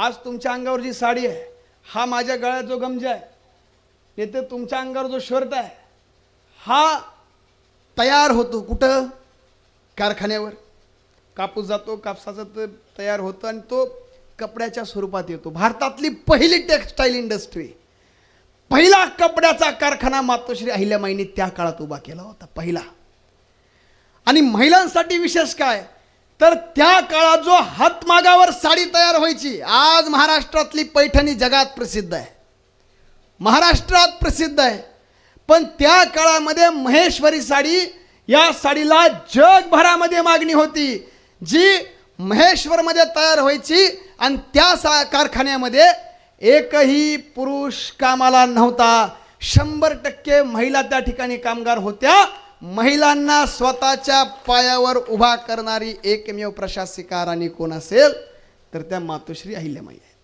आज तुमच्या अंगावर जी साडी आहे हा माझ्या गळ्यात जो गमजा आहे येथे तुमच्या अंगावर जो शर्ट आहे हा तयार होतो कुठं? कारखान्यावर. कापूस जातो कापसाचं तर तयार होतं आणि तो कपड्याच्या स्वरूपात येतो. भारतातली पहिली टेक्स्टाईल इंडस्ट्री पहिला कपड्याचा कारखाना मातोश्री अहिल्यामाईने त्या काळात उभा केला होता पहिला. आणि महिलांसाठी विशेष काय? तर त्या काळात जो हातमागावर साडी तयार व्हायची. आज महाराष्ट्रातली पैठणी जगात प्रसिद्ध आहे. महाराष्ट्रात प्रसिद्ध आहे. पण त्या काळामध्ये महेश्वरी साडी या साडीला जगभरामध्ये मागणी होती. जी महेश्वरमध्ये तयार व्हायची आणि त्या सा कारखान्यामध्ये एकही पुरुष कामाला नव्हता. शंभर टक्के महिला त्या ठिकाणी कामगार होत्या. महिलांना स्वतःच्या पायावर उभा करणारी एकमेव प्रशासिका राणी कोण असेल? तर त्या मातोश्री अहिल्यामाई आहेत.